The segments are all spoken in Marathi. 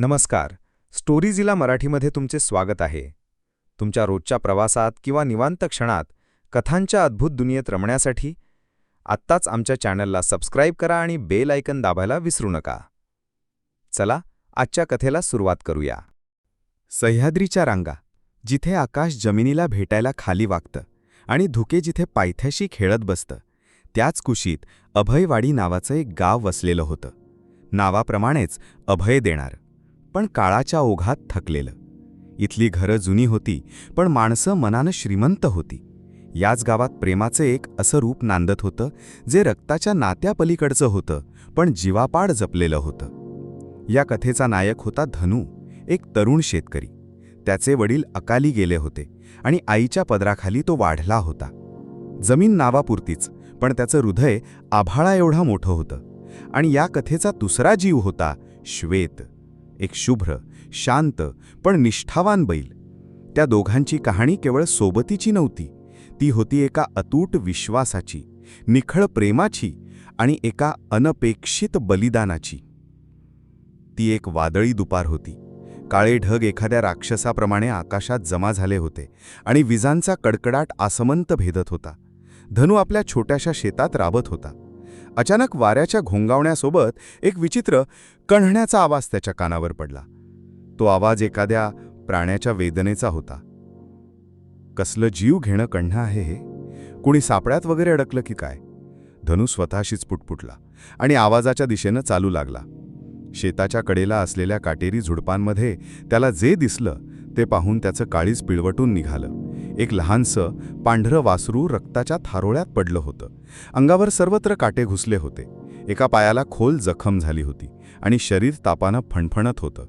नमस्कार. स्टोरीजीला मराठीमध्ये तुमचे स्वागत आहे. तुमच्या रोजच्या प्रवासात किंवा निवांत क्षणात कथांच्या अद्भुत दुनियेत रमण्यासाठी आत्ताच आमच्या चॅनलला सबस्क्राईब करा आणि बेल आयकन दाबायला विसरू नका. चला आजच्या कथेला सुरुवात करूया. सह्याद्रीच्या रांगा जिथे आकाश जमिनीला भेटायला खाली वागतं आणि धुके जिथे पायथ्याशी खेळत बसतं त्याच कुशीत अभयवाडी नावाचं एक गाव वसलेलं होतं. नावाप्रमाणेच अभय देणार. पण काळाच्या ओघात थकलेलं. इथली घरं जुनी होती पण माणसं मनानं श्रीमंत होती. याच गावात प्रेमाचं एक असं रूप नांदत होतं जे रक्ताच्या नात्यापलीकडचं होतं पण जीवापाड जपलेलं होतं. या कथेचा नायक होता धनू एक तरुण शेतकरी. त्याचे वडील अकाली गेले होते आणि आईच्या पदराखाली तो वाढला होता. जमीन नावापुरतीच पण त्याचं हृदय आभाळा एवढा मोठं होतं. आणि या कथेचा दुसरा जीव होता श्वेत. एक शुभ्र शांत पण निष्ठावान बैल. त्या दोघांची कहाणी केवळ सोबतीची नव्हती. ती होती एका अतूट विश्वासाची निखळ प्रेमाची आणि एका अनपेक्षित बलिदानाची. ती एक वादळी दुपार होती. काळे ढग एखाद्या राक्षसाप्रमाणे आकाशात जमा झाले होते आणि विजांचा कडकडाट आसमंत भेदत होता. धनू आपल्या छोट्याशा शेतात राबत होता. अचानक वाऱ्याच्या घोंगावण्यासोबत एक विचित्र कण्हण्याचा आवाज त्याच्या कानावर पडला. तो आवाज एखाद्या प्राण्याच्या वेदनेचा होता. कसलं जीव घेणं कण्ण आहे हे? कुणी सापड्यात वगैरे अडकलं की काय? धनू स्वतःशीच पुटपुटला आणि आवाजाच्या दिशेनं चालू लागला. शेताच्या कडेला असलेल्या काटेरी झुडपांमध्ये त्याला जे दिसलं ते पाहून त्याचं काळीज पिळवटून निघालं. एक लहानसं पांढरं वासरू रक्ताच्या थारोळ्यात पडलं होतं. अंगावर सर्वत्र काटे घुसले होते. एका पायाला खोल जखम झाली होती आणि शरीर तापानं फणफणत होतं.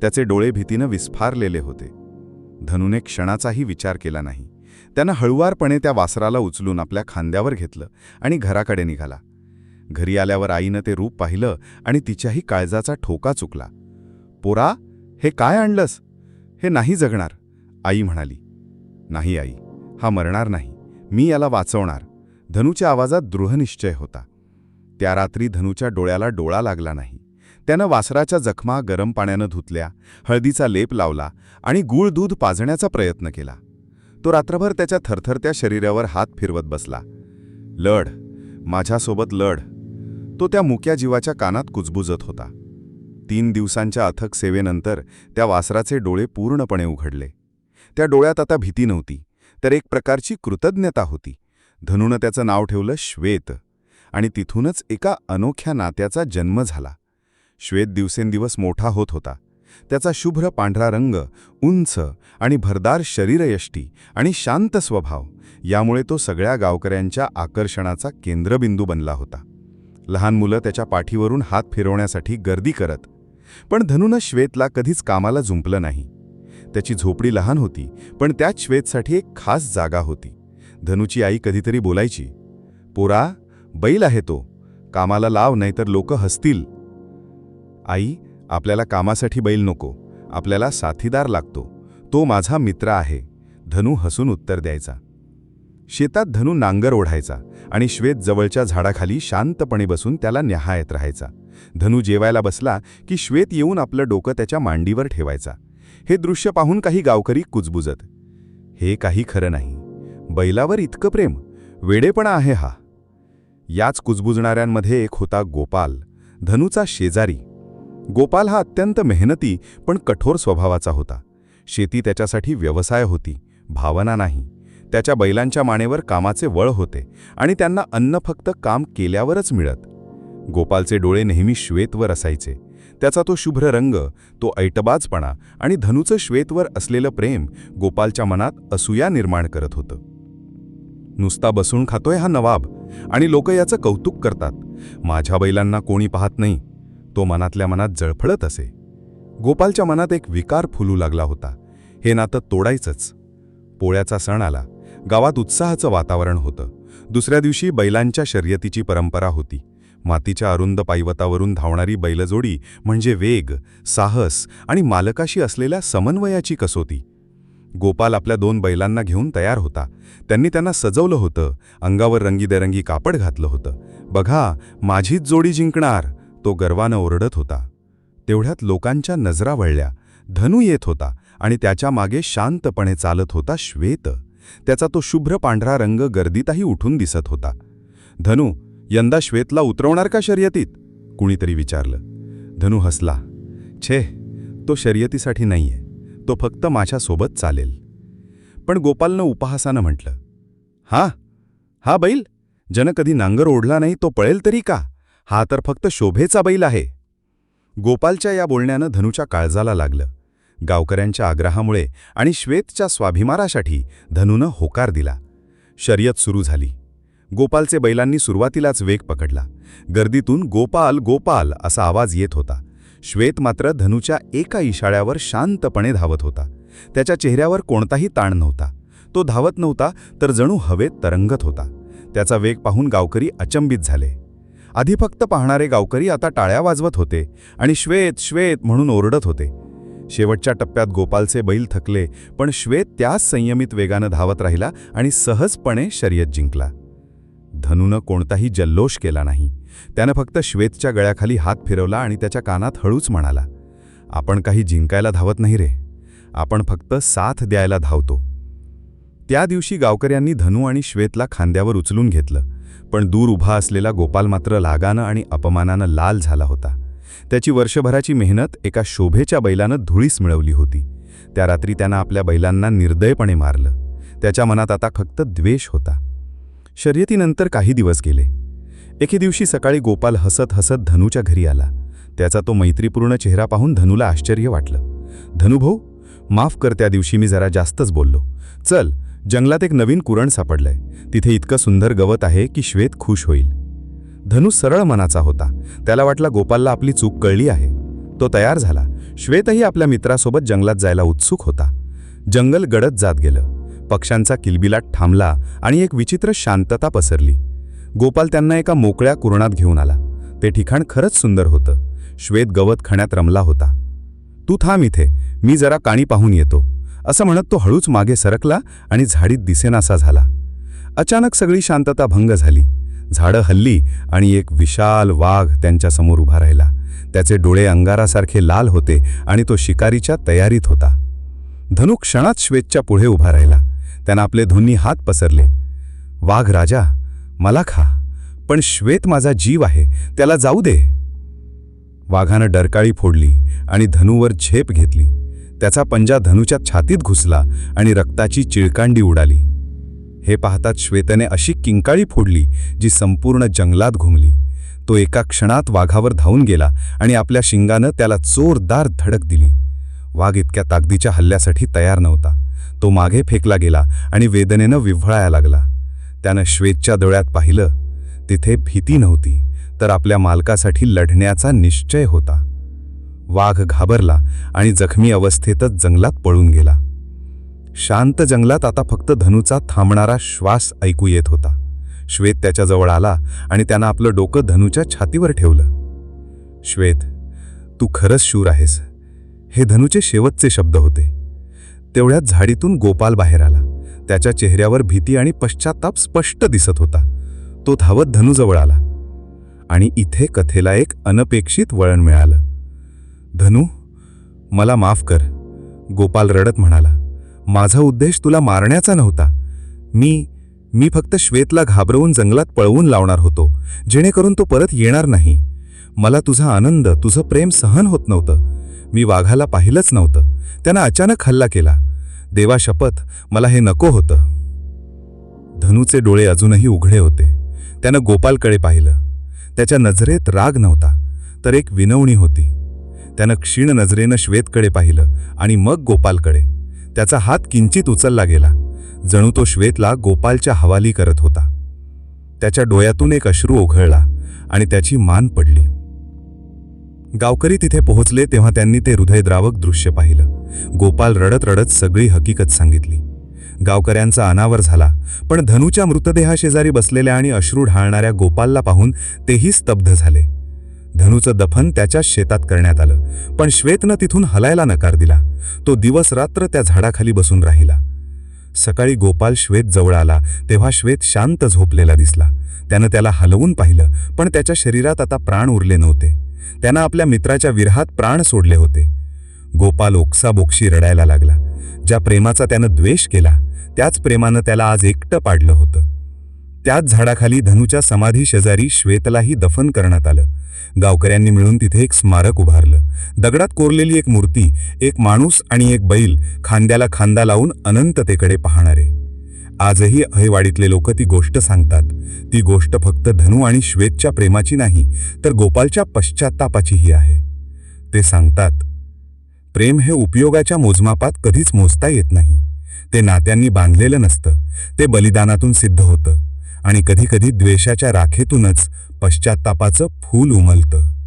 त्याचे डोळे भीतीनं विस्फारलेले होते. धनूने क्षणाचाही विचार केला नाही. त्यानं हळुवारपणे त्या वासराला उचलून आपल्या खांद्यावर घेतलं आणि घराकडे निघाला. घरी आल्यावर आईनं ते रूप पाहिलं आणि तिच्याही काळजाचा ठोका चुकला. पोरा हे काय आणलंस? हे नाही जगणार आई म्हणाली. नाही आई. हा मरणार नाही. मी याला वाचवणार. धनूच्या आवाजात दृढनिश्चय होता. त्या रात्री धनूच्या डोळ्याला डोळा लागला नाही. त्यानं वासराच्या जखमा गरम पाण्यानं धुतल्या हळदीचा लेप लावला आणि गूळ दूध पाजण्याचा प्रयत्न केला. तो रात्रभर त्याच्या थरथरत्या शरीरावर हात फिरवत बसला. लढ. माझ्यासोबत लढ. तो त्या मुक्या जीवाच्या कानात कुजबुजत होता. तीन दिवसांच्या अथक सेवेनंतर त्या वासराचे डोळे पूर्णपणे उघडले. त्या डोळ्यात आता भीती नव्हती तर एक प्रकारची कृतज्ञता होती. धनुनं त्याचं नाव ठेवलं श्वेत आणि तिथूनच एका अनोख्या नात्याचा जन्म झाला. श्वेत दिवसेंदिवस मोठा होत होता. त्याचा शुभ्र पांढरा रंग उंच आणि भरदार शरीरयष्टी आणि शांत स्वभाव यामुळे तो सगळ्या गावकऱ्यांच्या आकर्षणाचा केंद्रबिंदू बनला होता. लहान मुलं त्याच्या पाठीवरून हात फिरवण्यासाठी गर्दी करत पण धनुनं श्वेतला कधीच कामाला जुंपलं नाही. त्याची झोपडी लहान होती पण त्या श्वेतसाठी एक खास जागा होती. धनुची आई कधीतरी बोलायची पोरा बैल आहे तो कामाला लाव नाहीतर लोक हसतील. आई आपल्याला कामासाठी बैल नको आपल्याला साथीदार लागतो तो माझा मित्र आहे. धनू हसून उत्तर द्यायचा. शेतात धनू नांगर ओढायचा आणि श्वेत जवळच्या झाडाखाली शांतपणे बसून त्याला न्याहायत राहायचा. धनू जेवायला बसला की श्वेत येऊन आपलं डोकं त्याच्या मांडीवर ठेवायचा. हे दृश्य पाहून काही गावकरी कुजबुजत. हे काही खरं नाही. बैलावर इतकं प्रेम. वेडेपणा आहे हा. याच कुजबुजणाऱ्यांमध्ये एक होता गोपाल धनूचा शेजारी. गोपाल हा अत्यंत मेहनती पण कठोर स्वभावाचा होता. शेती त्याच्यासाठी व्यवसाय होती भावना नाही. त्याच्या बैलांच्या मानेवर कामाचे वळ होते आणि त्यांना अन्न फक्त काम केल्यावरच मिळत. गोपालचे डोळे नेहमी श्वेतवर असायचे. त्याचा तो शुभ्र रंग तो ऐटबाजपणा आणि धनुचं श्वेतवर असलेलं प्रेम गोपालच्या मनात असूया निर्माण करत होतं. नुसता बसून खातोय हा नवाब आणि लोक याचं कौतुक करतात. माझ्या बैलांना कोणी पाहत नाही. तो मनातल्या मनात जळफळत असे. गोपालच्या मनात एक विकार फुलू लागला होता. हे नातं तोडायचंच. पोळ्याचा सण आला. गावात उत्साहाचं वातावरण होतं. दुसऱ्या दिवशी बैलांच्या शर्यतीची परंपरा होती. मातीच्या अरुंद पायवतावरून धावणारी बैलजोडी म्हणजे वेग साहस आणि मालकाशी असलेल्या समन्वयाची कसोती गोपाल आपल्या दोन बैलांना घेऊन तयार होता. त्यांनी त्यांना सजवलं होतं. अंगावर रंगीबेरंगी कापड घातलं होतं. बघा माझीच जोडी जिंकणार तो गर्वानं ओरडत होता. तेवढ्यात लोकांच्या नजरा वळल्या. धनु येत होता आणि त्याच्यामागे शांतपणे चालत होता श्वेत. त्याचा तो शुभ्र पांढरा रंग गर्दीतही उठून दिसत होता. धनु यंदा श्वेतला उतरवणार का शर्यतीत? कुणीतरी विचारलं. धनु हसला. छे तो शर्यतीसाठी नाहीये. तो फक्त माझ्यासोबत चालेल. पण गोपालनं उपहासानं म्हटलं. हा हा बैल? जन कधी नांगर ओढला नाही तो पळेल तरी का? हा तर फक्त शोभेचा बैल आहे. गोपालच्या या बोलण्यानं धनुच्या काळजाला लागलं. गावकऱ्यांच्या आग्रहामुळे आणि श्वेतच्या स्वाभिमानासाठी धनुनं होकार दिला. शर्यत सुरू झाली. गोपालचे बैलांनी सुरुवातीलाच वेग पकडला. गर्दीतून गोपाल गोपाल असा आवाज येत होता. श्वेत मात्र धनुच्या एका इशाळ्यावर शांतपणे धावत होता. त्याच्या चेहऱ्यावर कोणताही ताण नव्हता. तो धावत नव्हता तर जणू हवेत तरंगत होता. त्याचा वेग पाहून गावकरी अचंबित झाले. आधी फक्त पाहणारे गावकरी आता टाळ्या वाजवत होते आणि श्वेत श्वेत म्हणून ओरडत होते. शेवटच्या टप्प्यात गोपालचे बैल थकले पण श्वेत त्याच संयमित वेगानं धावत राहिला आणि सहजपणे शर्यत जिंकला. धनुनं कोणताही जल्लोष केला नाही. त्यानं फक्त श्वेतच्या गळ्याखाली हात फिरवला आणि त्याच्या कानात हळूच म्हणाला आपण काही जिंकायला धावत नाही रे. आपण फक्त साथ द्यायला धावतो. त्या दिवशी गावकऱ्यांनी धनु आणि श्वेतला खांद्यावर उचलून घेतलं पण दूर उभा असलेला गोपाल मात्र लागानं आणि अपमानानं लाल झाला होता. त्याची वर्षभराची मेहनत एका शोभेच्या बैलानं धुळीस मिळवली होती. त्या रात्री त्यानं आपल्या बैलांना निर्दयपणे मारलं. त्याच्या मनात आता फक्त द्वेष होता. शर्यतीनंतर काही दिवस गेले. एके दिवशी सकाळी गोपाल हसत हसत धनुच्या घरी आला. त्याचा तो मैत्रीपूर्ण चेहरा पाहून धनुला आश्चर्य वाटलं. धनुभाऊ माफ कर त्या दिवशी मी जरा जास्तच बोललो. चल जंगलात एक नवीन कुरण सापडलंय. तिथे इतकं सुंदर गवत आहे की श्वेत खुश होईल. धनु सरळ मनाचा होता. त्याला वाटला गोपालला आपली चूक कळली आहे. तो तयार झाला. श्वेतही आपल्या मित्रासोबत जंगलात जायला उत्सुक होता. जंगल गडत जात गेलं. पक्ष्यांचा किलबिलाट थांबला आणि एक विचित्र शांतता पसरली. गोपाल त्यांना एका मोकळ्या कुरणात घेऊन आला. ते ठिकाण खरंच सुंदर होतं. श्वेत गवत खण्यात रमला होता. तू थांब इथे मी जरा काणी पाहून येतो. असं म्हणत तो हळूच मागे सरकला आणि झाडीत दिसेनासा झाला. अचानक सगळी शांतता भंग झाली. झाडं हल्ली आणि एक विशाल वाघ त्यांच्यासमोर उभा राहिला. त्याचे डोळे अंगारासारखे लाल होते आणि तो शिकारीच्या तयारीत होता. धनु क्षणात श्वेतच्या पुढे उभा राहिला. त्यानं आपले दोन्ही हात पसरले. वाघ राजा मला खा पण श्वेत माझा जीव आहे त्याला जाऊ दे. वाघानं डरकाळी फोडली आणि धनुवर झेप घेतली. त्याचा पंजा धनुच्या छातीत घुसला आणि रक्ताची चिळकांडी उडाली. हे पाहताच श्वेतने अशी किंकाळी फोडली जी संपूर्ण जंगलात घुमली. तो एका क्षणात वाघावर धावून गेला आणि आपल्या शिंगानं त्याला जोरदार धडक दिली. वाघ इतक्या ताकदीच्या हल्ल्यासाठी तयार नव्हता. तो मागे फेकला गेला आणि वेदनेनं विव्हळायला लागला. त्यानं श्वेतच्या डोळ्यात पाहिलं तिथे भीती नव्हती तर आपल्या मालकासाठी लढण्याचा निश्चय होता. वाघ घाबरला आणि जखमी अवस्थेतच जंगलात पळून गेला. शांत जंगलात आता फक्त धनुचा थांबणारा श्वास ऐकू येत होता. श्वेत त्याच्याजवळ आला आणि त्यानं आपलं डोकं धनुच्या छातीवर ठेवलं. श्वेत तू खरंच शूर आहेस. हे धनुचे शेवटचे शब्द होते. तेवढ्यात झाडीतून गोपाल बाहेर आला. त्याच्या चेहऱ्यावर भीती आणि पश्चाताप स्पष्ट दिसत होता. तो धावत धनुजवळ आला. आणि इथे कथेला एक अनपेक्षित वळण मिळालं. धनु मला माफ कर गोपाल रडत म्हणाला. माझा उद्देश तुला मारण्याचा नव्हता. मी मी फक्त श्वेतला घाबरवून जंगलात पळवून लावणार होतो जेणेकरून तो परत येणार नाही. मला तुझा आनंद तुझं प्रेम सहन होत नव्हतं. मी वाघाला पाहिलंच नव्हतं. त्यानं अचानक हल्ला केला. देवा शपथ मला हे नको होतं. धनुचे डोळे अजूनही उघडे होते. त्यानं गोपालकडे पाहिलं. त्याच्या नजरेत राग नव्हता तर एक विनवणी होती. त्यानं क्षीण नजरेनं श्वेतकडे पाहिलं आणि मग गोपालकडे. त्याचा हात किंचित उचलला गेला. जणू तो श्वेतला गोपालच्या हवाली करत होता. त्याच्या डोळ्यातून एक अश्रू ओघळला आणि त्याची मान पडली. गावकरी तिथे पोहोचले तेव्हा त्यांनी ते हृदयद्रावक दृश्य पाहिलं. गोपाल रडत रडत सगळी हकीकत सांगितली. गावकऱ्यांचा अनावर झाला पण धनुच्या मृतदेहाशेजारी बसलेल्या आणि अश्रू ढाळणाऱ्या गोपालला पाहून तेही स्तब्ध झाले. धनुचं दफन त्याच्याच शेतात करण्यात आलं पण श्वेतनं तिथून हलायला नकार दिला. तो दिवस रात्र त्या झाडाखाली बसून राहिला. सकाळी गोपाल श्वेत जवळ आला तेव्हा श्वेत शांत झोपलेला दिसला. त्यानं त्याला हलवून पाहिलं पण त्याच्या शरीरात आता प्राण उरले नव्हते. त्यानं आपल्या मित्राच्या विरहात प्राण सोडले होते. गोपाल ओक्साबोक्षी रडायला लागला. ज्या प्रेमाचा त्यानं द्वेष केला त्याच प्रेमानं त्याला आज एकटं पाडलं होतं. त्याच झाडाखाली धनुच्या समाधी शेजारी श्वेतलाही दफन करण्यात आलं. गावकऱ्यांनी मिळून तिथे एक स्मारक उभारलं. दगडात कोरलेली एक मूर्ती एक माणूस आणि एक बैल खांद्याला खांदा लावून अनंततेकडे पाहणारे. आजही अहेवाडीतले लोक ती गोष्ट सांगतात. ती गोष्ट फक्त धनु आणि श्वेतच्या प्रेमाची नाही तर गोपालच्या पश्चात्तापाचीही आहे. ते सांगतात प्रेम हे उपयोगाच्या मोजमापात कधीच मोजता येत नाही. ते नात्यांनी बांधलेलं नसतं. ते बलिदानातून सिद्ध होतं. आणि कधीकधी द्वेषाच्या राखेतूनच पश्चात्तापाचं फूल उमलतं.